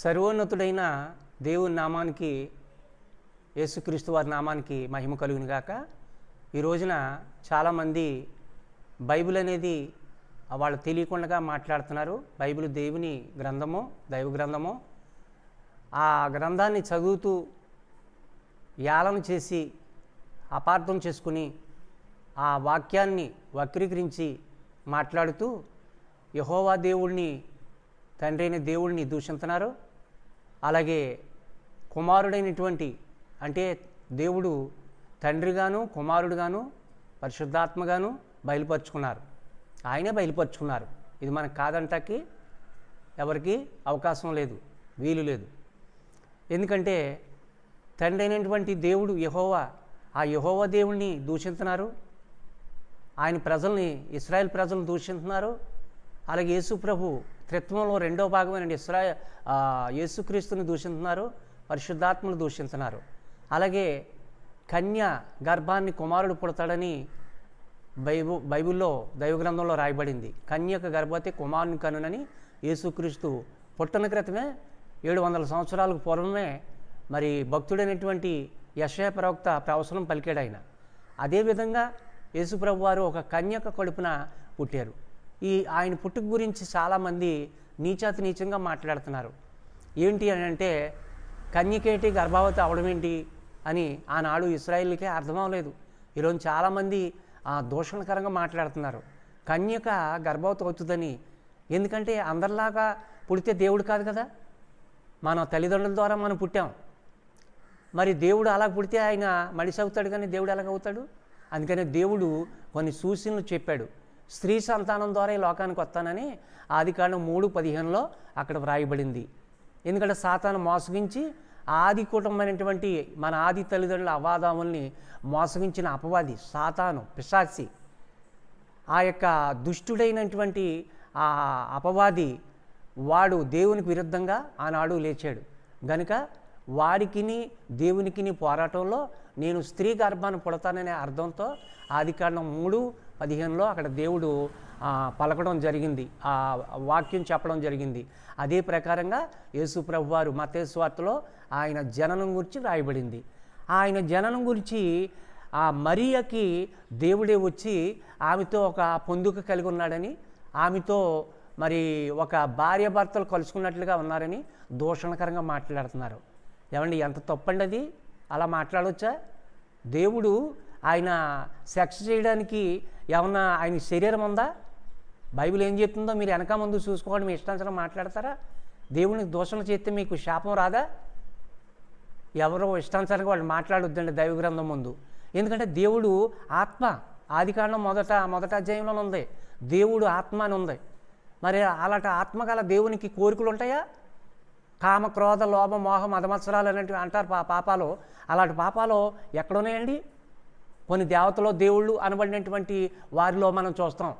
సర్వోన్నతుడైన దేవుని నామానికి యేసుక్రీస్తు వారి నామానికి మహిమ కలుగును గాక. ఈ రోజున చాలామంది బైబిల్ అనేది వాళ్ళు తెలియకుండా మాట్లాడుతున్నారు. బైబిల్ దేవుని గ్రంథము దైవ గ్రంథము. ఆ గ్రంథాన్ని చదువుతూ యాలం చేసి అపార్థం చేసుకుని ఆ వాక్యాన్ని వక్రీకరించి మాట్లాడుతూ యహోవా దేవుణ్ణి తండ్రి అయిన దేవుణ్ణి దూషిస్తున్నారు అలాగే కుమారుడైనటువంటి అంటే దేవుడు తండ్రిగాను కుమారుడుగాను పరిశుద్ధాత్మగాను బయలుపరుచుకున్నారు. ఆయనే బయలుపరుచుకున్నారు. ఇది మనకు కాదంటాకి ఎవరికి అవకాశం లేదు వీలు లేదు. ఎందుకంటే తండ్రి అయినటువంటి దేవుడు యహోవా ఆ యహోవా దేవుణ్ణి దూషిస్తున్నారు ఆయన ప్రజల్ని ఇస్రాయెల్ ప్రజలను దూషిస్తున్నారు అలాగే యేసు ప్రభు త్రిత్వంలో రెండో భాగమైన ఇస్రా యేసుక్రీస్తుని దూషిస్తున్నారు పరిశుద్ధాత్మను దూషిస్తున్నారు అలాగే కన్య గర్భాన్ని కుమారుడు పుడతాడని బైబు బైబిల్లో దైవగ్రంథంలో రాయబడింది. కన్యక గర్భవతి కుమారుని కనునని యేసుక్రీస్తు పుట్టిన క్రితమే ఏడు వందల సంవత్సరాలకు పూర్వమే మరి భక్తుడైనటువంటి యశయ ప్రవక్త ప్రవసనం పలికాడు ఆయన. అదేవిధంగా యేసుప్రభు వారు ఒక కన్యక కడుపున పుట్టారు. ఈ ఆయన పుట్టుక గురించి చాలామంది నీచాతి నీచంగా మాట్లాడుతున్నారు. ఏంటి అని అంటే కన్యకేటి గర్భావతి అవడం ఏంటి అని ఆనాడు ఇస్రాయిల్కే అర్థం అవ్వలేదు. ఈరోజు చాలామంది ఆ, దూషణకరంగా మాట్లాడుతున్నారు. కన్యక గర్భవతి అవుతుందని ఎందుకంటే అందరిలాగా పుడితే దేవుడు కాదు కదా? మన తల్లిదండ్రుల ద్వారా మనం పుట్టాం. మరి దేవుడు అలా పుడితే ఆయన మనిషి అవుతాడు కానీ దేవుడు ఎలాగ అవుతాడు? అందుకనే దేవుడు కొన్ని సూచనలు చెప్పాడు. స్త్రీ సంతానం ద్వారా ఈ లోకానికి వస్తానని ఆదికాండం మూడు పదిహేనులో అక్కడ వ్రాయబడింది. ఎందుకంటే సాతాను మోసగించి ఆది కుటుంబమైనటువంటి మన ఆది తల్లిదండ్రుల అవాదాముల్ని మోసగించిన అపవాది సాతాను పిశాచి ఆ యొక్క దుష్టుడైనటువంటి ఆ అపవాది వాడు దేవునికి విరుద్ధంగా ఆనాడు లేచాడు. గనుక వాడికిని దేవునికిని పోరాటంలో నేను స్త్రీ గర్భాన్ని పుడతాననే అర్థంతో ఆదికాండం మూడు పదిహేనులో అక్కడ దేవుడు పలకడం జరిగింది. ఆ వాక్యం చెప్పడం జరిగింది. అదే ప్రకారంగా యేసు ప్రభు వారు మతేశ్వార్తలో ఆయన జననం గురించి రాయబడింది ఆయన జననం గురించి ఆ మరియకి దేవుడే వచ్చి ఆమెతో ఒక పొందుక కలిగి ఉన్నాడని ఆమెతో మరి ఒక భార్య భర్తలు కలుసుకున్నట్లుగా ఉన్నారని దూషణకరంగా మాట్లాడుతున్నారు. ఏమండి ఎంత తప్పండి అది అలా మాట్లాడవచ్చా దేవుడు ఆయన సెక్స్ చేయడానికి ఏమన్నా ఆయన శరీరం ఉందా? బైబిల్ ఏం చెప్తుందో మీరు వెనక ముందు చూసుకోండి మీ ఇష్టానుసారం మాట్లాడతారా? దేవునికి దోషణ చేస్తే మీకు శాపం రాదా? ఎవరో ఇష్టానుసారంగా వాళ్ళు మాట్లాడొద్దండి దైవ గ్రంథం ముందు. ఎందుకంటే దేవుడు ఆత్మ ఆదికాండం మొదట మొదట అధ్యాయంలో ఉంది. దేవుడు ఆత్మ అని ఉంది. మరి అలాంటి ఆత్మ గల దేవునికి కోరికలు ఉంటాయా? కామ క్రోధ లోభ మోహం అధమత్సరాలు అనేటివి అంటారు పా పాపాలు. అలాంటి పాపాలు ఎక్కడున్నాయండి? కొన్ని దేవతలో దేవుళ్ళు అనబడినటువంటి వారిలో మనం చూస్తాం.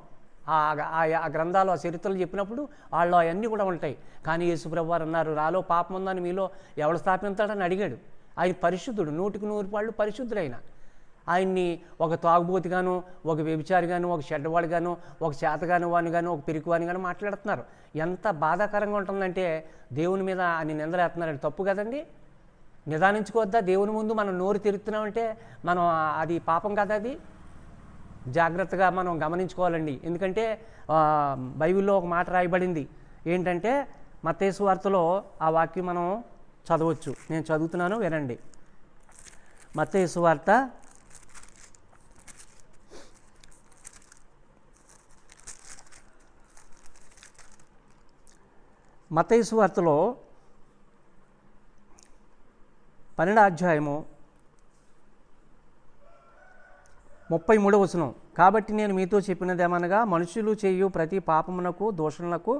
ఆ ఆ- గ్రంథాలు ఆ చరిత్రలు చెప్పినప్పుడు వాళ్ళు అవన్నీ కూడా ఉంటాయి. కానీ యేసుప్రభు వారు అన్నారు నాలో పాపం ఉందని మీలో ఎవడు స్థాపించాడని అడిగాడు. ఆయన పరిశుద్ధుడు నూటికి నూరు పాళ్ళు పరిశుద్ధుడైన. ఆయన్ని ఒక తాగుబోతుగాను ఒక వ్యభిచారిగాను ఒక చెడ్డవాడిగాను ఒక చేతగాను వాని గాను ఒక పిరికివాని గాను మాట్లాడుతున్నారు. ఎంత బాధాకరంగా ఉంటుందంటే దేవుని మీద ఆయన నిందలేస్తున్నారంటే తప్పు కదండి? నిదానించుకోవద్దా? దేవుని ముందు మనం నోరు తిరుగుతున్నామంటే మనం అది పాపం కదా అది? జాగ్రత్తగా మనం గమనించుకోవాలండి. ఎందుకంటే బైబిల్లో ఒక మాట రాయబడింది. ఏంటంటే మతేసు వార్తలో ఆ వాక్యం మనం చదవచ్చు. నేను చదువుతున్నాను వినండి. మత్తేసు వార్త మతేసు వార్తలో పన్నెండు అధ్యాయము ముప్పై మూడవ వచనం. కాబట్టి నేను మీతో చెప్పినదేమనగా మనుషులు చేయు ప్రతి పాపమునకు దోషణలకు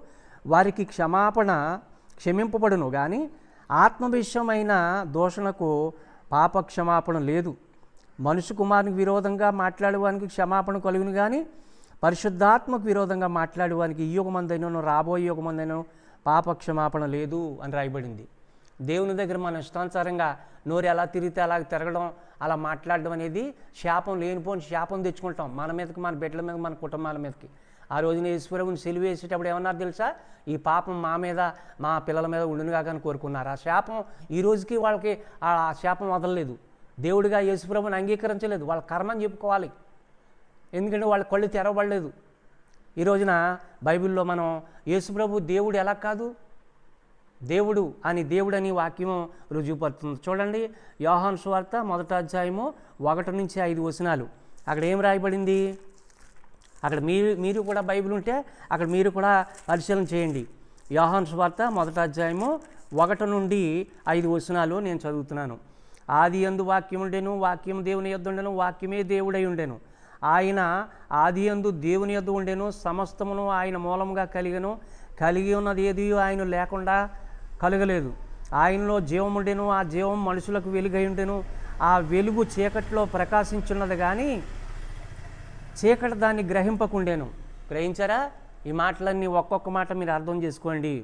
వారికి క్షమాపణ క్షమింపబడును. కానీ ఆత్మవిషయమైన దోషణకు పాప క్షమాపణ లేదు. మనుషు కుమారునికి విరోధంగా మాట్లాడేవానికి క్షమాపణ కలుగును కానీ పరిశుద్ధాత్మకు విరోధంగా మాట్లాడేవానికి ఈ యుగమందైనను రాబోయే యుగమందైనను పాప క్షమాపణ లేదు అని రాయబడింది. దేవుని దగ్గర మన ఇష్టానుసారంగా నోరు ఎలా తిరిగితే అలా తిరగడం అలా మాట్లాడడం అనేది శాపం లేనిపోని శాపం తెచ్చుకుంటాం. మన మీదకి మన బిడ్డల మీద మన కుటుంబాల మీదకి. ఆ రోజున యేసుప్రభుని సెలివి వేసేటప్పుడు ఏమన్నారు తెలుసా? ఈ పాపం మా మీద మా పిల్లల మీద ఉండునుగా కానీ కోరుకున్నారు. ఆ శాపం ఈ రోజుకి వాళ్ళకి ఆ శాపం వదలలేదు. దేవుడిగా యేసుప్రభుని అంగీకరించలేదు. వాళ్ళ కర్మని చెప్పుకోవాలి. ఎందుకంటే వాళ్ళ కళ్ళు తెరవబడలేదు. ఈ రోజున బైబిల్లో మనం యేసుప్రభు దేవుడు ఎలా కాదు? దేవుడు అని దేవుడు అని వాక్యం రుజువుపడుతుంది. చూడండి యోహాన్ స్వార్త మొదట అధ్యాయము ఒకటి నుంచి ఐదు వచనాలు. అక్కడ ఏం రాయబడింది? అక్కడ మీరు మీరు కూడా బైబిల్ ఉంటే అక్కడ మీరు కూడా పరిశీలన చేయండి. యోహాన్ స్వార్త మొదట అధ్యాయము ఒకటి నుండి ఐదు వచనాలు నేను చదువుతున్నాను. ఆది అందు వాక్యం ఉండెను వాక్యం దేవుని యొద్ ఉండెను వాక్యమే దేవుడై ఉండెను. ఆయన ఆది అందు దేవుని యొద్ ఉండెను సమస్తమును ఆయన మూలముగా కలిగను. కలిగి ఉన్నది ఏది? ఆయన లేకుండా కలగలేదు. ఆయనలో జీవం ఉండెను ఆ జీవం మనుషులకు వెలుగై ఉండెను. ఆ వెలుగు చీకట్లో ప్రకాశించున్నది కానీ చీకటి దాన్ని గ్రహింపకుండేను. గ్రహించారా? ఈ మాటలన్నీ ఒక్కొక్క మాట మీరు అర్థం చేసుకోండి.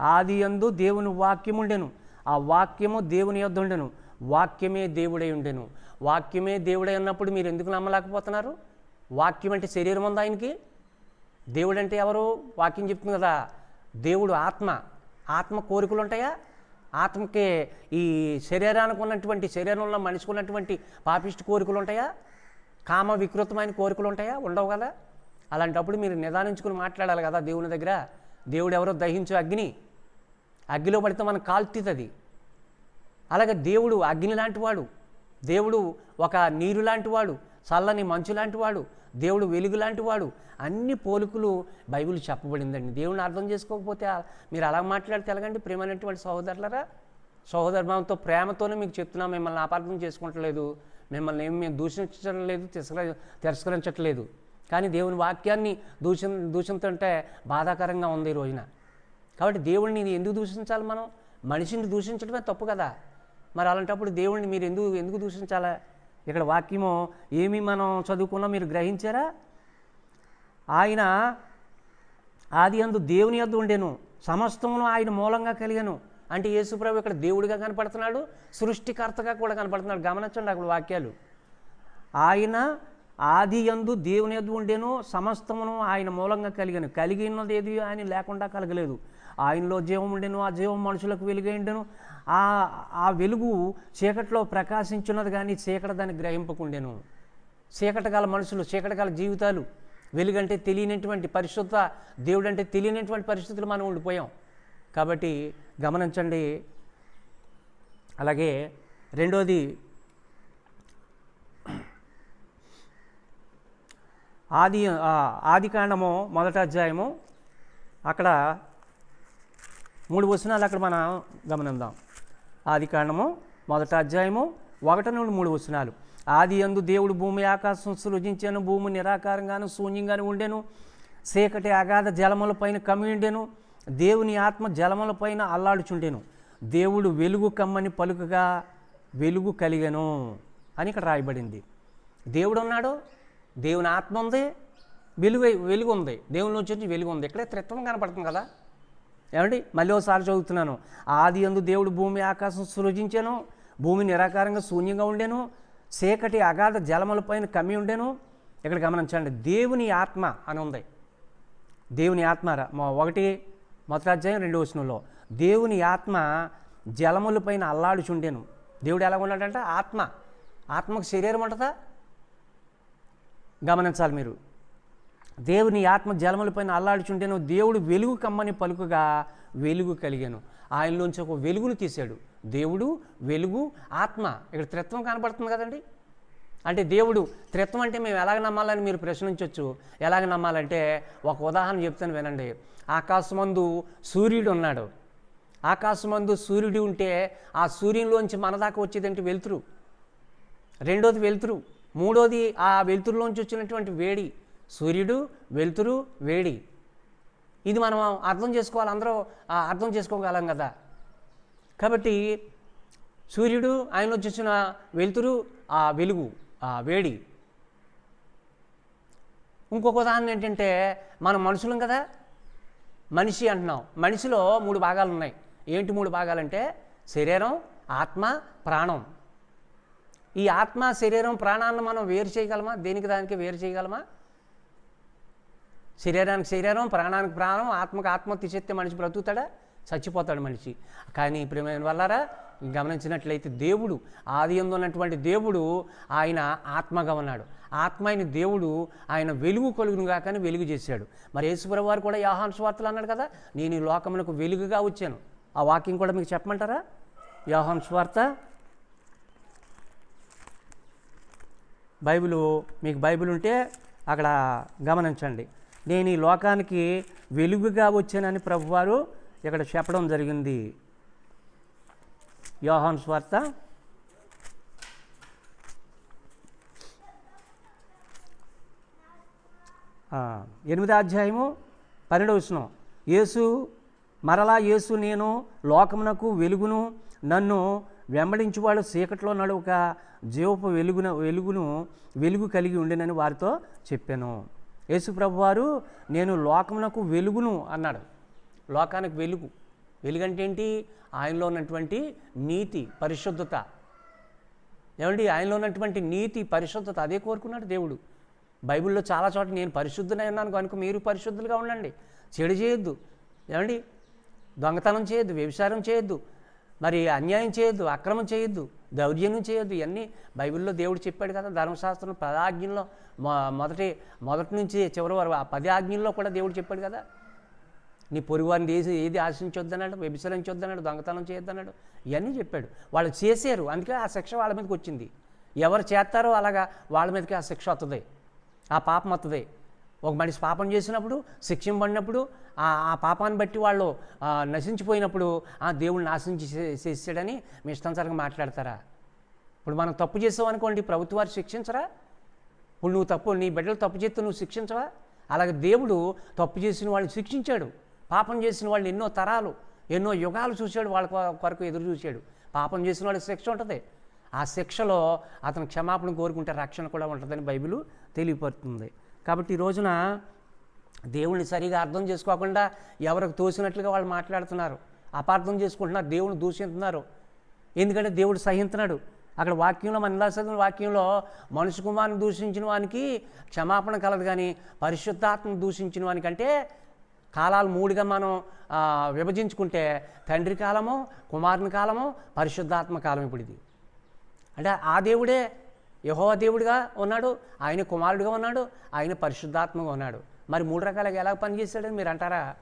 ఆది యందు దేవుని వాక్యం ఉండెను ఆ వాక్యము దేవుని యొద్ ఉండెను వాక్యమే దేవుడై ఉండెను. వాక్యమే దేవుడై ఉన్నప్పుడు మీరు ఎందుకు నమ్మలేకపోతున్నారు? వాక్యం అంటే శరీరం ఉందా ఆయనకి? దేవుడు అంటే ఎవరు? వాక్యం చెప్తుంది కదా దేవుడు ఆత్మ. ఆత్మ కోరికలు ఉంటాయా ఆత్మకి ఈ శరీరానికి ఉన్నటువంటి శరీరంలో మనిషికి ఉన్నటువంటి పాపిష్టి కోరికలు ఉంటాయా కామ వికృతమైన కోరికలు ఉంటాయా ఉండవు కదా? అలాంటప్పుడు మీరు నిదానించుకుని మాట్లాడాలి కదా దేవుని దగ్గర. దేవుడు ఎవరో దహించు అగ్ని. అగ్నిలో పడితే మనం కాల్తీతది అలాగే దేవుడు అగ్ని లాంటివాడు దేవుడు ఒక నీరు లాంటివాడు చల్లని మంచు లాంటివాడు దేవుడు వెలుగు లాంటివాడు అన్ని పోలుకులు బైబిల్ చెప్పబడిందండి. దేవుని అర్థం చేసుకోకపోతే మీరు అలా మాట్లాడితే ఎలాగండి? ప్రేమైనటువంటి సహోదరులరా? సహోదరభావంతో ప్రేమతోనే మీకు చెప్తున్నాం మిమ్మల్ని అపార్థం చేసుకుంటలేదు. మిమ్మల్ని ఏమి మేము దూషించడం లేదు తిరస్కర తిరస్కరించట్లేదు. కానీ దేవుని వాక్యాన్ని దూషణ దూషించుంటే బాధాకరంగా ఉంది ఈ రోజున. కాబట్టి దేవుడిని ఎందుకు దూషించాలి మనం? మనిషిని దూషించడమే తప్పు కదా. మరి అలాంటప్పుడు దేవుడిని మీరు ఎందుకు ఎందుకు దూషించాలా? ఇక్కడ వాక్యము ఏమి మనం చదువుకున్నా మీరు గ్రహించారా? ఆయన ఆది అందు దేవుని యొద్ ఉండెను. సమస్తమును ఆయన మూలంగా కలిగాను. అంటే యేసుప్రభు ఇక్కడ దేవుడిగా కనపడుతున్నాడు సృష్టికర్తగా కూడా కనపడుతున్నాడు. గమనించండి అక్కడ వాక్యాలు. ఆయన ఆది యందు దేవుని యొద్ద ఉండెను సమస్తమును ఆయన మూలంగా కలిగాను. కలిగి ఉన్నది ఏది? ఆయన లేకుండా కలగలేదు. ఆయనలో జీవం ఉండెను ఆ జీవం మనుషులకు వెలుగైండెను ఆ ఆ వెలుగు చీకట్లో ప్రకాశించున్నది కానీ చీకటి దాన్ని గ్రహింపకుండెను. చీకటి గల మనుషులు చీకటి గల జీవితాలు వెలుగంటే తెలియనటువంటి పరిశుద్ధ దేవుడు అంటే తెలియనటువంటి పరిస్థితులు మనం ఉండిపోయాం. కాబట్టి గమనించండి. అలాగే రెండోది ఆది ఆది కాండము మొదట అధ్యాయము. అక్కడ మూడు వచనాలు అక్కడ మనం గమనిద్దాం. ఆది కాండము మొదట అధ్యాయము ఒకటి నుండి మూడు వచనాలు. ఆది అందు దేవుడు భూమి ఆకాశం సృజించాను భూమి నిరాకారంగాను శూన్యంగాను ఉండెను. చీకటి అగాధ జలముల పైన కమ్మి ఉండెను. దేవుని ఆత్మ జలముల పైన అల్లాడుచుండెను. దేవుడు వెలుగు కమ్మని పలుకగా వెలుగు కలిగెను అని ఇక్కడ రాయబడింది. దేవుడు ఉన్నాడు దేవుని ఆత్మ ఉంది వెలుగు వెలుగు ఉంది దేవుని నుంచి వెలుగు ఉంది ఇక్కడే త్రిత్వం కనపడుతుంది కదా? ఏమండి? మళ్ళీ ఒకసారి చదువుతున్నాను. ఆది అందు దేవుడు భూమి ఆకాశం సృజించాను. భూమి నిరాకారంగా శూన్యంగా ఉండేను. చీకటి అగాధ జలములపైన కమ్మి ఉండేను. ఇక్కడ గమనించండి దేవుని ఆత్మ అని ఉంది. దేవుని ఆత్మ మా ఒకటి మొదటాధ్యాయం రెండు వచనంలో దేవుని ఆత్మ జలములపైన అల్లాడుచుండెను. దేవుడు ఎలా ఉన్నాడంటే? ఆత్మ. ఆత్మకు శరీరం ఉంటుందా? గమనించాలి మీరు. దేవుని ఆత్మ జలములపైన అల్లాడుచుంటేను దేవుడు వెలుగు కమ్మని పలుకుగా వెలుగు కలిగాను. ఆయనలోంచి ఒక వెలుగును తీశాడు. దేవుడు వెలుగు ఆత్మ. ఇక్కడ త్రిత్వం కనపడుతుంది కదండి? అంటే దేవుడు త్రిత్వం అంటే మేము ఎలాగ నమ్మాలని మీరు ప్రశ్నించవచ్చు ఎలాగ నమ్మాలంటే ఒక ఉదాహరణ చెప్తాను వినండి. ఆకాశమందు సూర్యుడు ఉన్నాడు. ఆకాశమందు సూర్యుడు ఉంటే ఆ సూర్యునిలోంచి మన దాకా వచ్చేదంటే వెలుతురు. రెండోది వెలుతురు. మూడోది ఆ వెలుతురులోంచి వచ్చినటువంటి వేడి. సూర్యుడు వెలుతురు వేడి. ఇది మనం అర్థం చేసుకోవాలి అందరూ ఆ, అర్థం చేసుకోగలం కదా. కాబట్టి సూర్యుడు ఆయనలో వచ్చిన వెలుతురు ఆ వెలుగు ఆ వేడి. ఇంకొక ఉదాహరణ ఏంటంటే మనం మనుషులం కదా. మనిషి అంటున్నాం. మనిషిలో మూడు భాగాలు ఉన్నాయి. ఏంటి మూడు భాగాలంటే శరీరం ఆత్మ ప్రాణం. ఈ ఆత్మ శరీరం ప్రాణాన్ని మనం వేరు చేయగలమా? దేనికి దానికి వేరు చేయగలమా? శరీరానికి శరీరం ప్రాణానికి ప్రాణం ఆత్మకు ఆత్మ తీసేస్తే మనిషి బ్రతుకుతాడా? చచ్చిపోతాడు మనిషి. కానీ ప్రేమైన వల్లరా గమనించినట్లయితే దేవుడు ఆది ఉన్నటువంటి దేవుడు ఆయన ఆత్మగా ఉన్నాడు. ఆత్మ అయిన దేవుడు ఆయన వెలుగు కలుగును కాకని వెలుగు చేశాడు. మరి యేసుప్రభు వారు కూడా యాహాన్ స్వార్తలు అన్నాడు కదా నేను ఈ లోకములకు వెలుగుగా వచ్చాను. ఆ వాక్యం కూడా మీకు చెప్పమంటారా? యోహాన్ స్వార్త. బైబిల్ మీకు బైబిల్ ఉంటే అక్కడ గమనించండి. నేను ఈ లోకానికి వెలుగుగా వచ్చానని ప్రభువారు ఇక్కడ చెప్పడం జరిగింది. యోహాన్ స్వార్త ఎనిమిదో అధ్యాయము పన్నెండవ వచనం. యేసు మరలా యేసు నేను లోకమునకు వెలుగును నన్ను వెంబడించువాడు చీకట్లో నడువక జీవపు వెలుగున వెలుగును వెలుగు కలిగి ఉండేనని వారితో చెప్పాను. యేసు ప్రభువారు నేను లోకమునకు వెలుగును అన్నాడు. లోకానికి వెలుగు. వెలుగంటే ఏంటి ఆయనలో ఉన్నటువంటి నీతి పరిశుద్ధత. ఏమండి? ఆయనలో ఉన్నటువంటి నీతి పరిశుద్ధత అదే కోరుకున్నాడు దేవుడు. బైబిల్లో చాలా చోట్ల నేను పరిశుద్ధునై ఉన్నాను కనుక మీరు పరిశుద్ధులుగా ఉండండి. చెడు చేయొద్దు. ఏమండి? దొంగతనం చేయొద్దు వ్యభిచారం చేయొద్దు. మరి అన్యాయం చేయొద్దు అక్రమం చేయొద్దు. దౌర్జన్యం చేయొద్దు. ఇవన్నీ బైబిల్లో దేవుడు చెప్పాడు కదా ధర్మశాస్త్రం పదాజ్ఞల్లో మొ మొదటి మొదటి నుంచి చివరి వరకు ఆ పది ఆజ్ఞల్లో కూడా దేవుడు చెప్పాడు కదా నీ పొరుగువారిని ఏది ఏది ఆశించొద్దన్నాడు వ్యభిచరించొద్దన్నాడు దొంగతనం చేయొద్దన్నాడు ఇవన్నీ చెప్పాడు. వాళ్ళు చేశారు అందుకే ఆ శిక్ష వాళ్ళ మీదకి వచ్చింది. ఎవరు చేస్తారో అలాగా వాళ్ళ మీదకి ఆ శిక్ష వస్తుంది ఆ పాపం వస్తుంది ఒక మనిషి పాపం చేసినప్పుడు శిక్షింపడినప్పుడు ఆ ఆ పాపాన్ని బట్టి వాళ్ళు నశించిపోయినప్పుడు ఆ దేవుడు నాశనం చే- చేసాడని మీ ఇష్టానుసారంగా మాట్లాడతారా? ఇప్పుడు మనం తప్పు చేసావు అనుకోండి శిక్షించరా? ఇప్పుడు నువ్వు తప్పు నీ బిడ్డలు తప్పు చేస్తే నువ్వు శిక్షించవా? అలాగే దేవుడు తప్పు చేసిన వాళ్ళని శిక్షించాడు. పాపం చేసిన వాళ్ళని ఎన్నో తరాలు ఎన్నో యుగాలు చూశాడు వాళ్ళ కొ- కొరకు ఎదురు చూశాడు. పాపం చేసిన వాళ్ళకి శిక్ష ఉంటుంది. ఆ శిక్షలో అతను క్షమాపణ కోరుకుంటే రక్షణ కూడా ఉంటుందని బైబిల్ తెలియపడుతుంది కాబట్టి ఈ రోజున దేవుణ్ణి సరిగా అర్థం చేసుకోకుండా ఎవరికి తోసినట్లుగా వాళ్ళు మాట్లాడుతున్నారు. అపార్థం చేసుకుంటున్నారు దేవుని దూషిస్తున్నారు. ఎందుకంటే దేవుడు సహించినాడు. అక్కడ వాక్యంలో మన ఇలా వాక్యంలో మనుషు కుమారుని దూషించిన వానికి క్షమాపణ కలదు కానీ పరిశుద్ధాత్మను దూషించిన వానికంటే కాలాలు మూడుగా మనం విభజించుకుంటే తండ్రి కాలము కుమారుని కాలము పరిశుద్ధాత్మ కాలం ఇప్పుడు ఇది. అంటే ఆ దేవుడే యహోవ దేవుడిగా ఉన్నాడు ఆయన కుమారుడిగా ఉన్నాడు ఆయన పరిశుద్ధాత్మగా ఉన్నాడు. మరి మూడు రకాలుగా ఎలా పనిచేశాడని మీరు అంటారా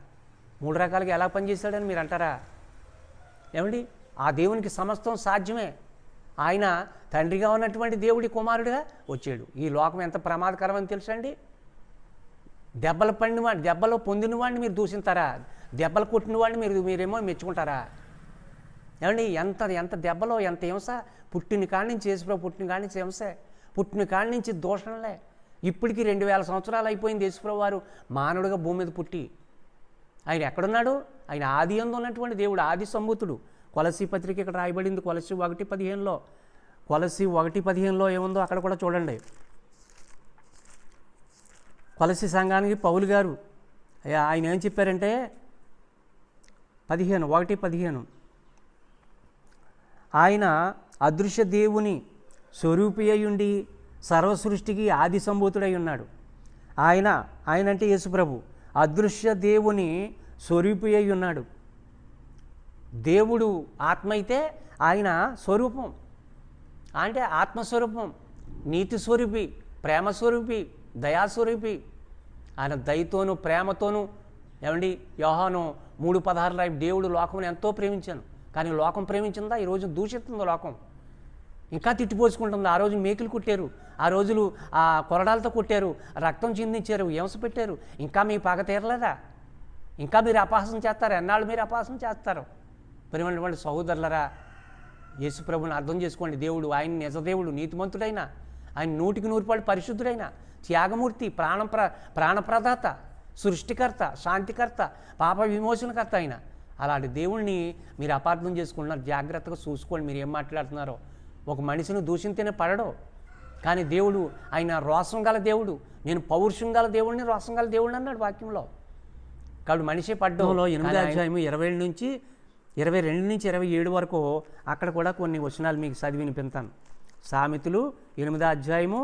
మూడు రకాలుగా ఎలా పనిచేశాడని మీరు అంటారా ఏమండి? ఆ దేవునికి సమస్తం సాధ్యమే. ఆయన తండ్రిగా ఉన్నటువంటి దేవుడి కుమారుడిగా వచ్చాడు. ఈ లోకం ఎంత ప్రమాదకరమని తెలుసండి దెబ్బలు పడిన వాడిని దెబ్బలు పొందిన వాడిని మీరు దూషింతారా దెబ్బలు కొట్టిన వాడిని మీరు మీరేమో మెచ్చుకుంటారా? ఏమండి ఎంత ఎంత దెబ్బలో ఎంత హింస? పుట్టిన కాడి నుంచి యేసుప్రభు పుట్టిన కాడి నుంచి హింసే. పుట్టిన కాడి నుంచి దోషంలే ఇప్పటికి రెండు వేల సంవత్సరాలు అయిపోయింది యేసుప్రభు వారు. మానవుడిగా భూమి మీద పుట్టి. ఆయన ఎక్కడున్నాడు? ఆయన ఆది ఎందు ఉన్నటువంటి దేవుడు ఆది సంభూతుడు కొలసి పత్రిక ఇక్కడ రాయబడింది కొలసి ఒకటి పదిహేనులో. కొలసి ఒకటి పదిహేనులో ఏముందో అక్కడ కూడా చూడండి. కొలసి సంఘానికి పౌలు గారు ఆయన ఏం చెప్పారంటే పదిహేను ఒకటి పదిహేను. ఆయన అదృశ్య దేవుని స్వరూపి అయ్యుండి సర్వసృష్టికి ఆది సంభూతుడై ఉన్నాడు. ఆయన ఆయన అంటే యేసుప్రభు అదృశ్య దేవుని స్వరూపి అయి ఉన్నాడు. దేవుడు ఆత్మ అయితే ఆయన స్వరూపం. అంటే ఆత్మస్వరూపం నీతి స్వరూపి ప్రేమ స్వరూపి దయాస్వరూపి ఆయన దయతోనూ ప్రేమతోనూ ఏమండి? యోహాను మూడు పదహారు రాయి దేవుడు లోకమును ఎంతో ప్రేమించాను. కానీ లోకం ప్రేమించిందా? ఈరోజు దూషిస్తుంది లోకం. ఇంకా తిట్టిపోసుకుంటుంది. ఆ రోజు మేకులు కుట్టారు. ఆ రోజులు ఆ కొరడాలతో కుట్టారు. రక్తం చిందించారు. హింస పెట్టారు? ఇంకా మీ పగ తీరలేదా? ఇంకా మీరు అపహాసం చేస్తారు. ఎన్నాళ్ళు మీరు అపహాసం చేస్తారు? ప్రియమైనటువంటి సహోదరులరా యేసుప్రభుని అర్థం చేసుకోండి. దేవుడు ఆయన నిజదేవుడు నీతిమంతుడైన ఆయన నూటికి నూరుపాడు పరిశుద్ధుడైన త్యాగమూర్తి ప్రాణ ప్ర ప్రాణప్రదాత సృష్టికర్త శాంతికర్త పాప విమోచనకర్త ఆయన అలాంటి దేవుణ్ణి మీరు అపార్థం చేసుకుంటున్నారు జాగ్రత్తగా చూసుకోండి మీరు ఏం మాట్లాడుతున్నారో. ఒక మనిషిని దూషింతేనే పడడు. కానీ దేవుడు ఆయన రోసం గల దేవుడు నేను పౌరుషం గల దేవుడిని రోసం గల దేవుడిని అన్నాడు వాక్యంలో. కాబట్టి మనిషి పడ్డంలో ఎనిమిది అధ్యాయం ఇరవై ఏడు నుంచి ఇరవై రెండు నుంచి ఇరవై ఏడు వరకు అక్కడ కూడా కొన్ని వచనాలు మీకు చదివి వినిపిస్తాను. సామెతలు ఎనిమిదో అధ్యాయము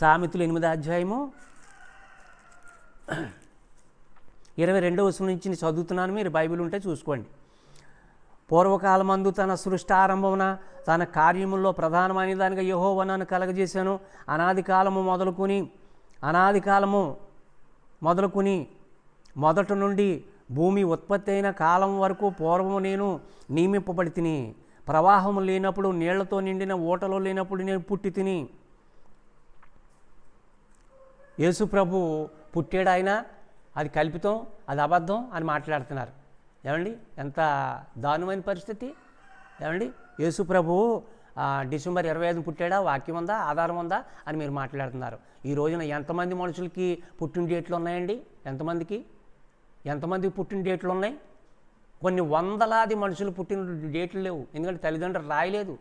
సామెతలు ఎనిమిదో అధ్యాయము ఇరవై రెండవ నుంచి నేను చదువుతున్నాను మీరు బైబిల్ ఉంటే చూసుకోండి. పూర్వకాలమందు తన సృష్టారంభమున తన కార్యముల్లో ప్రధానమైన దానిగా యహోవనను కలగజేశాను. అనాది కాలము మొదలుకొని అనాది కాలము మొదలుకొని మొదట నుండి భూమి ఉత్పత్తి అయిన కాలం వరకు పూర్వము నేను నియమింపబడి తిని ప్రవాహము లేనప్పుడు నీళ్ళతో నిండిన ఊటలో లేనప్పుడు నేను పుట్టి తిని యేసుప్రభు పుట్టాడు ఆయన. అది కల్పితం అది అబద్ధం అని మాట్లాడుతున్నారు. ఏమండి? ఎంత దారుణమైన పరిస్థితి. ఏమండి? యేసు ప్రభువు డిసెంబర్ ఇరవై ఐదు పుట్టాడా? వాక్యం ఉందా? ఆధారం ఉందా? అని మీరు మాట్లాడుతున్నారు. ఈ రోజున ఎంతమంది మనుషులకి పుట్టిన డేట్లు ఉన్నాయండి? ఎంతమందికి? ఎంతమందికి పుట్టిన డేట్లు ఉన్నాయి? కొన్ని వందలాది మనుషులు పుట్టిన డేట్లు లేవు. ఎందుకంటే తల్లిదండ్రులు రాయలేదు.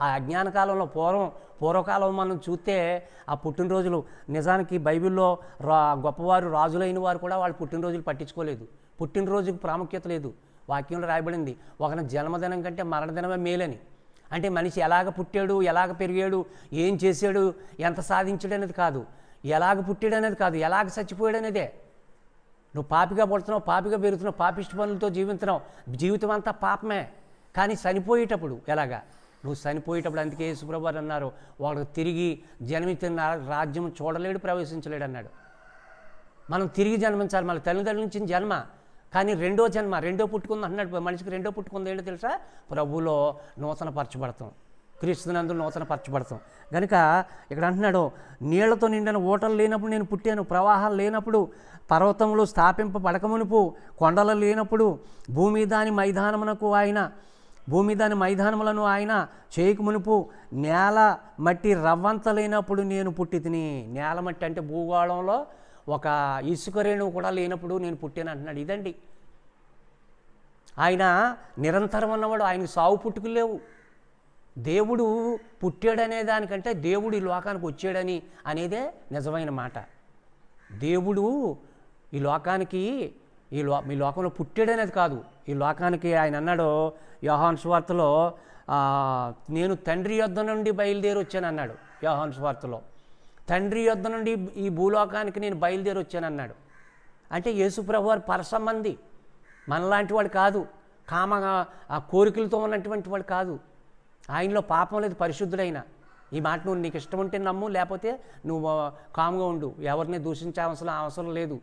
ఆ అజ్ఞాన కాలంలో పూర్వం పూర్వకాలం మనం చూస్తే ఆ పుట్టినరోజులు నిజానికి బైబిల్లో రా గొప్పవారు రాజులైన వారు కూడా వాళ్ళు పుట్టినరోజులు పట్టించుకోలేదు. పుట్టినరోజుకు ప్రాముఖ్యత లేదు. వాక్యంలో రాయబడింది ఒకన జన్మదినం కంటే మరణదినమే మేలని. అంటే మనిషి ఎలాగ పుట్టాడు ఎలాగ పెరిగాడు ఏం చేశాడు ఎంత సాధించాడు అనేది కాదు. ఎలాగ పుట్టాడు అనేది కాదు ఎలాగ చచ్చిపోయాడు అనేదే నువ్వు పాపిగా పుడుతున్నావు పాపిగా పెరుగుతున్నావు పాపిష్టి పనులతో జీవించడం జీవితం అంతా పాపమే. కానీ చనిపోయేటప్పుడు ఎలాగా? నువ్వు చనిపోయేటప్పుడు అందుకే యేసుప్రభు వారు అన్నారు వాడు తిరిగి జన్మించిన రాజ్యం చూడలేడు ప్రవేశించలేడు అన్నాడు మనం తిరిగి జన్మించాలి మన తల్లిదండ్రుల నుంచి జన్మ కానీ రెండో జన్మ రెండో పుట్టుకుంది అన్నాడు మనిషికి రెండో పుట్టుకుంది ఏంటో తెలుసా? ప్రభులో నూతన పరచబడతాం క్రీస్తునందు నూతన పరచబడతాం కనుక ఇక్కడ అంటున్నాడు నీళ్ళతో నిండిన ఓటలు లేనప్పుడు నేను పుట్టాను ప్రవాహాలు లేనప్పుడు పర్వతములు స్థాపింపబడకమునుపు కొండలు లేనప్పుడు భూమి దాని మైదానమునకు ఆయన భూమి దాని మైదానములను ఆయన చేయకు మునుపు నేల మట్టి రవ్వంత లేనప్పుడు నేను పుట్టి తిని నేల మట్టి అంటే భూగోళంలో ఒక ఇసుక రేణువు కూడా లేనప్పుడు నేను పుట్టాను అంటున్నాడు. ఇదండి. ఆయన నిరంతరం ఉన్నవాడు ఆయనకు సావు పుట్టుకులు లేవు. దేవుడు పుట్టాడనే దానికంటే దేవుడు ఈ లోకానికి వచ్చాడని అనేదే నిజమైన మాట. దేవుడు ఈ లోకానికి ఈ లో ఈ లోకంలో పుట్టాడనేది కాదు. ఈ లోకానికి ఆయన అన్నాడు యోహాన్ స్వార్తలో నేను తండ్రి యొద్ధ నుండి బయలుదేరి వచ్చాను అన్నాడు యోహాన్ స్వార్తలో. తండ్రి యొద్ధ నుండి ఈ భూలోకానికి నేను బయలుదేరి వచ్చాను అన్నాడు. అంటే యేసుప్రభు వారు పరసంబంధి మనలాంటి వాడు కాదు. కామ ఆ కోరికలతో ఉన్నటువంటి వాడు కాదు. ఆయనలో పాపం లేదు పరిశుద్ధుడైన. ఈ మాట నువ్వు నీకు ఇష్టం ఉంటే నమ్ము లేకపోతే నువ్వు కామ్గా ఉండు. ఎవరిని దూషించే అవసరం అవసరం లేదు.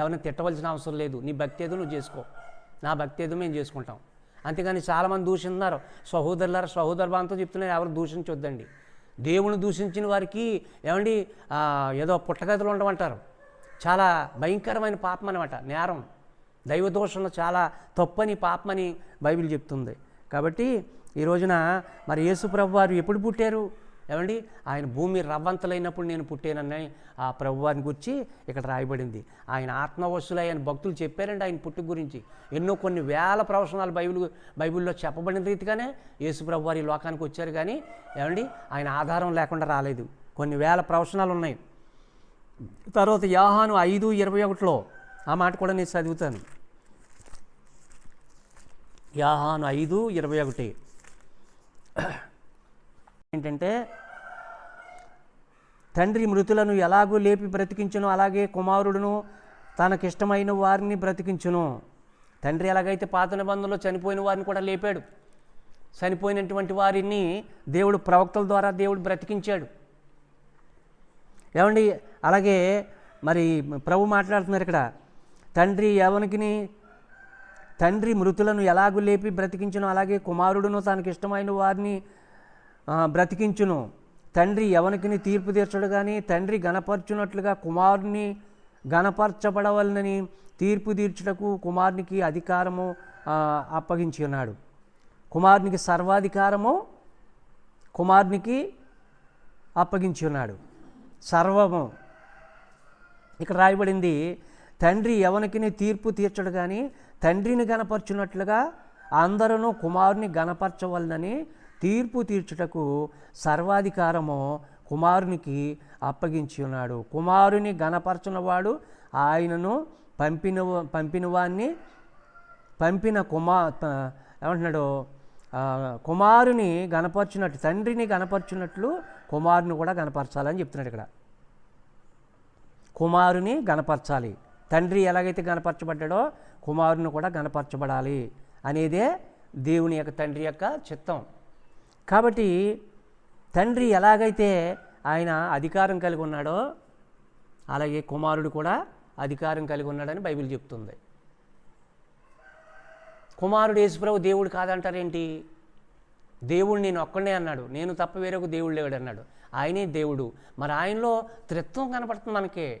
ఎవరిని తిట్టవలసిన అవసరం లేదు. నీ భక్తి ఏదో నువ్వు చేసుకో. నా భక్తి ఏదో మేము చేసుకుంటాం. అంతేగాని చాలామంది దూషిస్తున్నారు. సహోదరులారా సహోదర భావంతో చెప్తున్నారు ఎవరు దూషించొద్దండి. దేవుని దూషించిన వారికి ఏమండి ఏదో పుట్టగతులు ఉండమంటారు. చాలా భయంకరమైన పాపం అనమాట నేరం. దైవదోషంలో చాలా తప్పని పాపమని బైబిల్ చెప్తుంది. కాబట్టి ఈ రోజున మరి యేసు ప్రభు వారు ఎప్పుడు పుట్టారు? ఏమండి? ఆయన భూమి రవ్వంతలైనప్పుడు నేను పుట్టానని ఆ ప్రభువారిని గురించి ఇక్కడ రాయబడింది. ఆయన ఆత్మవశులు ఆయన భక్తులు చెప్పారండి ఆయన పుట్టుక గురించి. ఎన్నో కొన్ని వేల ప్రవచనాలు బైబిల్ బైబిల్లో చెప్పబడిన రీతిగానే యేసు ప్రభువారి లోకానికి వచ్చారు కానీ ఏమండి? ఆయన ఆధారం లేకుండా రాలేదు. కొన్ని వేల ప్రవచనాలు ఉన్నాయి. తర్వాత యాహాను ఐదు ఇరవై ఒకటిలో ఆ మాట కూడా నేను చదువుతాను. యాహాను ఐదు ఇరవై ఒకటి. ఏంటంటే తండ్రి మృతులను ఎలాగూ లేపి బ్రతికించును అలాగే కుమారుడును తనకిష్టమైన వారిని బ్రతికించును. తండ్రి ఎలాగైతే పాత నిబంధనలో చనిపోయిన వారిని కూడా లేపాడు. చనిపోయినటువంటి వారిని దేవుడు ప్రవక్తల ద్వారా దేవుడు బ్రతికించాడు. ఏమండి? అలాగే మరి ప్రభు మాట్లాడుతున్నారు ఇక్కడ. తండ్రి ఎవరికిని తండ్రి మృతులను ఎలాగూ లేపి బ్రతికించను అలాగే కుమారుడును తనకి ఇష్టమైన వారిని బ్రతికించును. తండ్రి ఎవనికిని తీర్పు తీర్చడు కానీ తండ్రి గణపరచునట్లుగా కుమారుని గణపరచబడవలనని తీర్పు తీర్చుటకు కుమారునికి అధికారము అప్పగించి ఉన్నాడు. కుమారునికి సర్వాధికారము కుమారునికి అప్పగించి ఉన్నాడు. సర్వము. ఇక్కడ రాయబడింది తండ్రి ఎవనికిని తీర్పు తీర్చడు కానీ తండ్రిని గణపరచునట్లుగా అందరూ కుమారుని గనపరచవలనని తీర్పు తీర్చుటకు సర్వాధికారము కుమారునికి అప్పగించి ఉన్నాడు. కుమారుని గణపరచునవాడు ఆయనను పంపిన పంపినవాణ్ణి పంపిన కుమా ఏమంటున్నాడు? కుమారుని గనపరచున్నట్టు తండ్రిని గణపరచున్నట్లు కుమారుని కూడా గనపరచాలని చెప్తున్నాడు ఇక్కడ. కుమారుని గణపరచాలి తండ్రి ఎలాగైతే గణపరచబడ్డాడో కుమారుని కూడా గనపరచబడాలి అనేదే దేవుని యొక్క తండ్రి యొక్క చిత్తం. కాబట్టి తండ్రి ఎలాగైతే ఆయన అధికారం కలిగి ఉన్నాడో అలాగే కుమారుడు కూడా అధికారం కలిగి ఉన్నాడని బైబిల్ చెప్తుంది. కుమారుడు యేసుప్రభు దేవుడు కాదంటారేంటి? దేవుడు నేను ఒక్కడే అన్నాడు. నేను తప్ప వేరొక దేవుడు లేడు అన్నాడు. ఆయనే దేవుడు. మరి ఆయనలో త్రిత్వం కనపడుతుంది మనకే.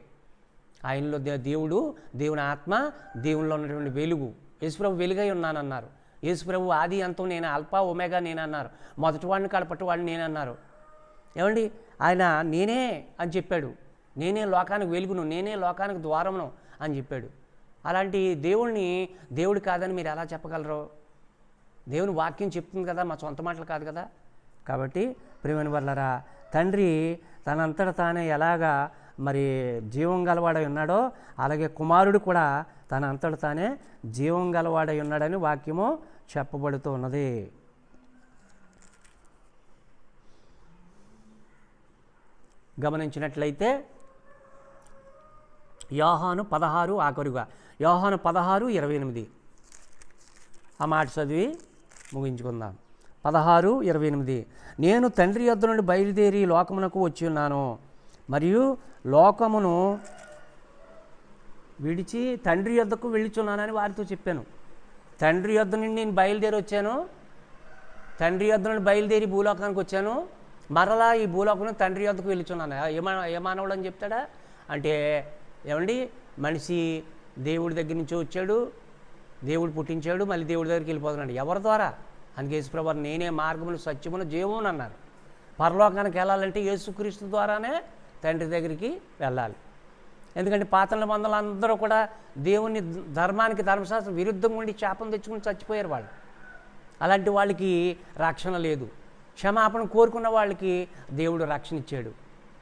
ఆయనలో దే- దేవుడు దేవుని ఆత్మ దేవునిలో ఉన్నటువంటి వెలుగు. యేసుప్రభు వెలుగై ఉన్నానన్నారు. యేసుప్రభు ఆది అంతం నేను అల్పా ఒమేగా నేనన్నారు మొదటివాడిని కడపటివాడిని నేనన్నారు ఏమండి? ఆయన నేనే అని చెప్పాడు. నేనే లోకానికి వెలుగును నేనే లోకానికి ద్వారమును అని చెప్పాడు. అలాంటి దేవుణ్ణి దేవుడు కాదని మీరు ఎలా చెప్పగలరు? దేవుని వాక్యం చెప్తుంది కదా మా సొంత మాటలు కాదు కదా. కాబట్టి ప్రేమని వల్లరా తండ్రి తనంతట తానే ఎలాగా మరి జీవం గలవాడై ఉన్నాడో అలాగే కుమారుడు కూడా తన అంతట తానే జీవం గలవాడై ఉన్నాడని వాక్యము చెప్పబడుతూ ఉన్నది. గమనించినట్లయితే యోహాను పదహారు ఆఖరుగా యోహాను పదహారు ఇరవై ఎనిమిది. ఆ మాట చదివి ముగించుకుందాం. పదహారు ఇరవై ఎనిమిది. నేను తండ్రి యొద్ద నుండి బయలుదేరి లోకమునకు వచ్చి ఉన్నాను. మరియు లోకమును విడిచి తండ్రి యొద్దకు వెళ్ళుచున్నానని వారితో చెప్పాను. తండ్రి యొద్ద నుండి నేను బయలుదేరి వచ్చాను. తండ్రి యొద్ద నుండి బయలుదేరి భూలోకానికి వచ్చాను. మరలా ఈ భూలోకం తండ్రి యొద్దకు వెళ్ళుచున్నాను. ఏమా ఏమానవుడు అని చెప్తాడా? అంటే ఏమండి? మనిషి దేవుడి దగ్గర నుంచి వచ్చాడు దేవుడు పుట్టించాడు మళ్ళీ దేవుడి దగ్గరికి వెళ్ళిపోతున్నాడు. ఎవరి ద్వారా? అందుకే యేసుప్రభు నేనే మార్గమును సత్యమును జీవమును అన్నారు. పరలోకానికి వెళ్ళాలంటే యేసుక్రీస్తు ద్వారానే తండ్రి దగ్గరికి వెళ్ళాలి. ఎందుకంటే పాతల మందలు అందరూ కూడా దేవుని ధర్మానికి ధర్మశాస్త్రం విరుద్ధంగా ఉండి శాపం తెచ్చుకుని చచ్చిపోయారు వాళ్ళు. అలాంటి వాళ్ళకి రక్షణ లేదు. క్షమాపణ కోరుకున్న వాళ్ళకి దేవుడు రక్షణ ఇచ్చాడు.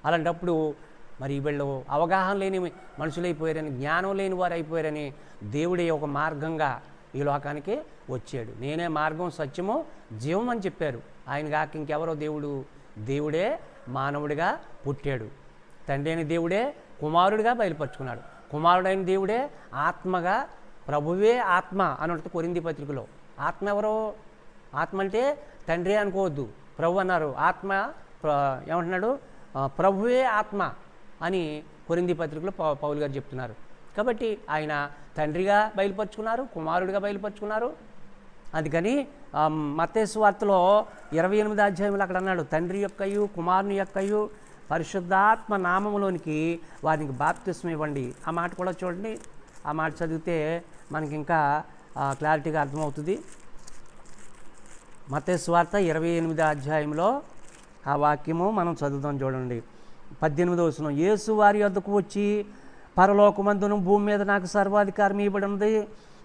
అలాంటప్పుడు మరి వీళ్ళు అవగాహన లేని మనుషులైపోయారని జ్ఞానం లేని వారు అయిపోయారని దేవుడే ఒక మార్గంగా ఈ లోకానికి వచ్చాడు. నేనే మార్గం సత్యము జీవం అని చెప్పారు. ఆయన కాక ఇంకెవరో దేవుడు దేవుడే మానవుడిగా పుట్టాడు. తండ్రి అయిన దేవుడే కుమారుడిగా బయలుపరుచుకున్నాడు. కుమారుడైన దేవుడే ఆత్మగా ప్రభువే ఆత్మ అన్నట్టు కొరింది పత్రికలో. ఆత్మ ఎవరో? ఆత్మ అంటే తండ్రి అనుకోవద్దు. ప్రభు అన్నారు. ఆత్మ ఏమంటున్నాడు? ప్రభువే ఆత్మ అని కొరింది పత్రికలో పౌ- పౌలు గారు చెప్తున్నారు. కాబట్టి ఆయన తండ్రిగా బయలుపరుచుకున్నారు కుమారుడిగా బయలుపరుచుకున్నారు. అందుకని మత్తేసు వార్తలో ఇరవై ఎనిమిది అధ్యాయంలో అక్కడ అన్నాడు తండ్రి యొక్కయు కుమారుని యొక్కయు పరిశుద్ధాత్మ నామంలోనికి వారికి బాప్తిస్మ ఇవ్వండి. ఆ మాట కూడా చూడండి. ఆ మాట చదివితే మనకి ఇంకా క్లారిటీగా అర్థమవుతుంది. మతేశ్వార్త ఇరవై ఎనిమిది అధ్యాయంలో ఆ వాక్యము మనం చదువుదాం చూడండి. పద్దెనిమిదవ వచనం యేసు వారి వద్దకు వచ్చి పరలోకమందును భూమి మీద నాకు సర్వాధికారం ఇవ్వబడి ఉంది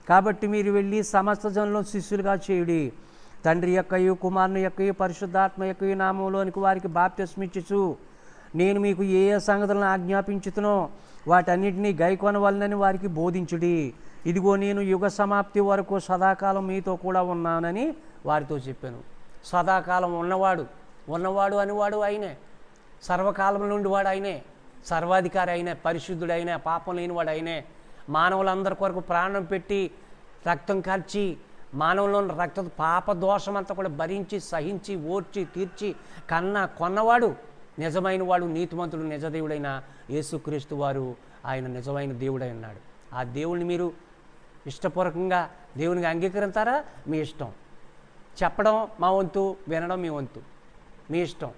కాబట్టి మీరు వెళ్ళి సమస్త జనులను శిష్యులుగా చేయుడి. తండ్రి యొక్కయు కుమారుని యొక్కయు పరిశుద్ధాత్మ యొక్కయు నామంలోనికి వారికి బాప్తిస్మిచ్చుచు నేను మీకు ఏ ఏ సంగతులను ఆజ్ఞాపించుతునో వాటన్నిటినీ గైకొనవలనని వారికి బోధించుడి. ఇదిగో నేను యుగ సమాప్తి వరకు సదాకాలం మీతో కూడా ఉన్నానని వారితో చెప్పాను. సదాకాలం ఉన్నవాడు ఉన్నవాడు అనివాడు ఆయనే. సర్వకాలం నుండి వాడు ఆయనే. సర్వాధికారి అయిన పరిశుద్ధుడు పాపం లేనివాడు అయినే మానవులందరి కొరకు ప్రాణం పెట్టి రక్తం కార్చి మానవులను రక్త పాప దోషమంతా కూడా భరించి సహించి ఓర్చి తీర్చి కన్న కొన్నవాడు నిజమైన వాడు నీతిమంతుడు నిజదేవుడైన యేసుక్రీస్తు వారు ఆయన నిజమైన దేవుడై ఉన్నాడు. ఆ దేవుడిని మీరు ఇష్టపూర్వకంగా దేవునికి అంగీకరించారా? మీ ఇష్టం. చెప్పడం మా వంతు వినడం మీ వంతు. మీ ఇష్టం.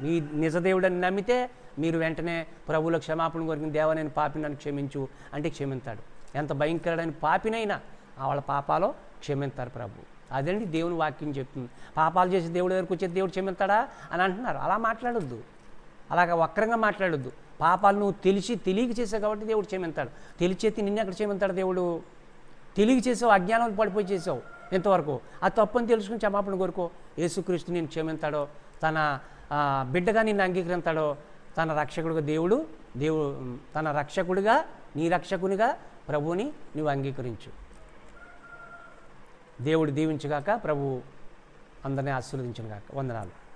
మీ నిజదేవుడని నమ్మితే మీరు వెంటనే ప్రభువుల క్షమాపణ కోరిన దేవ నేను పాపిని నన్ను క్షమించు అంటే క్షమించాడు. ఎంత భయంకరుడైన పాపినైనా వాళ్ళ పాపాలో క్షమించారు ప్రభు. అదండి దేవుని వాక్యం చెప్తుంది? పాపాలు చేసి దేవుడి దగ్గరకు వచ్చే దేవుడు క్షమిస్తాడా అని అంటున్నారు. అలా మాట్లాడొద్దు. అలాగ వక్రంగా మాట్లాడొద్దు. పాపాలు నువ్వు తెలిసి తెలియక చేసావు కాబట్టి దేవుడు క్షమిస్తాడు తెలిచేతి నిన్ను ఎక్కడ క్షమిస్తాడు దేవుడు? తెలియక చేసావు అజ్ఞానం పడిపోయి చేసావు ఇంతవరకు ఆ తప్పని తెలుసుకుని క్షమాపణ కోరుకో. యేసుక్రీస్తు నేను క్షమింతాడో తన బిడ్డగా నిన్ను అంగీకరించాడో. తన రక్షకుడుగా దేవుడు దేవుడు తన రక్షకుడిగా నీ రక్షకునిగా ప్రభువుని నువ్వు అంగీకరించు. దేవుడు దీవించుగాక ప్రభు అందరినీ ఆశీర్వదించుగాక వందనాలు.